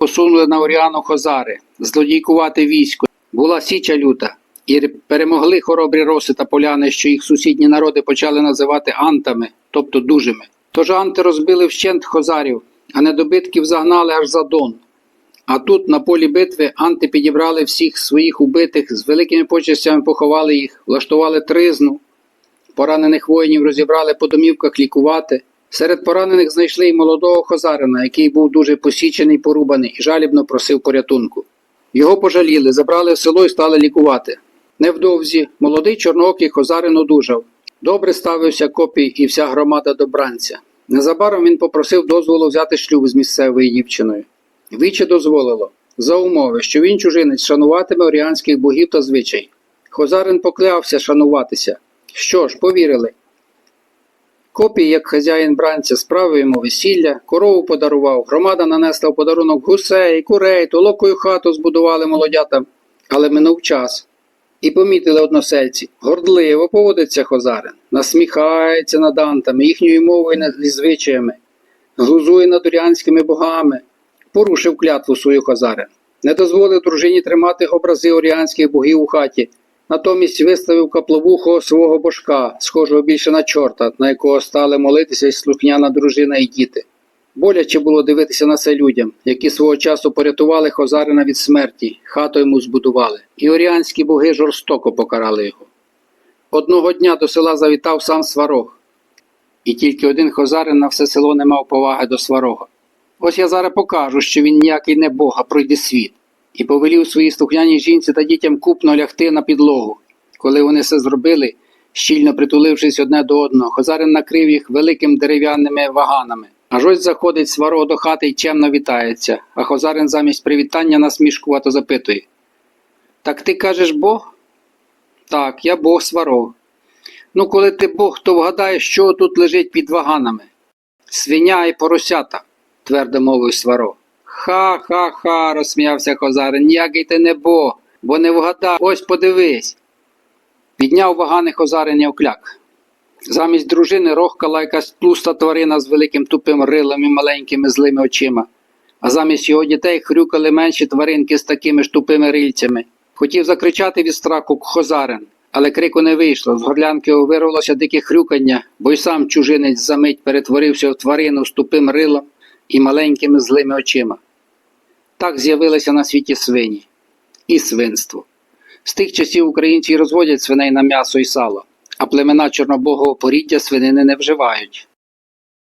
посунули на Оріану Хозари, злодійкувати військо. Була січа люта, і перемогли хоробрі роси та поляни, що їх сусідні народи почали називати антами, тобто дужими. Тож анти розбили вщент хозарів, а недобитків загнали аж за Дон. А тут, на полі битви, анти підібрали всіх своїх убитих, з великими почестями поховали їх, влаштували тризну. Поранених воїнів розібрали по домівках лікувати. Серед поранених знайшли й молодого хозарина, який був дуже посічений, порубаний і жалібно просив порятунку. Його пожаліли, забрали в село і стали лікувати. Невдовзі молодий чорноокий хозарин одужав. Добре ставився копій і вся громада до бранця. Незабаром він попросив дозволу взяти шлюб з місцевою дівчиною. Віче дозволило, за умови, що він чужинець шануватиме оріанських богів та звичай. Хозарин поклявся шануватися. Що ж, повірили. Копій, як хазяїн бранця, справив йому весілля, корову подарував, громада нанесла в подарунок гусей, курей, толокою хату збудували молодята, але минув час. І помітили односельці, гордливо поводиться хозарин, насміхається над антами, їхньою мовою і звичаями, глузує над оріанськими богами, порушив клятву свою хозарин, не дозволив дружині тримати образи оріанських богів у хаті, натомість виставив капловухого свого божка, схожого більше на чорта, на якого стали молитися й слухняна дружина і діти. Боляче було дивитися на це людям, які свого часу порятували Хозарина від смерті, хату йому збудували, і оріанські боги жорстоко покарали його. Одного дня до села завітав сам Сварог, і тільки один Хозарин на все село не мав поваги до Сварога. Ось я зараз покажу, що він ніякий не Бог, а пройде світ, і повелів своїй слухняній жінці та дітям купно лягти на підлогу. Коли вони це зробили, щільно притулившись одне до одного, Хозарин накрив їх великими дерев'яними ваганами. Аж ось заходить сварог до хати й чемно вітається, а Хозарин замість привітання насмішкувато запитує. Так ти кажеш Бог? Так, я Бог сварог. Ну, коли ти Бог, то вгадай, що тут лежить під ваганами. Свиня і поросята, твердо мовив сварог. Ха-ха-ха, розсміявся Хозарин, ніякий ти не Бог, бо не вгадав, ось подивись. Підняв вагани Хозарин і окляк. Замість дружини рохкала якась тлуста тварина з великим тупим рилом і маленькими злими очима, а замість його дітей хрюкали менші тваринки з такими ж тупими рильцями. Хотів закричати від страху Хозарин, але крику не вийшло. З горлянки вирвалося дике хрюкання, бо й сам чужинець за мить перетворився в тварину з тупим рилом і маленькими злими очима. Так з'явилися на світі свині і свинство. З тих часів українці розводять свиней на м'ясо і сало, а племена чорнобогого поріддя свинини не вживають.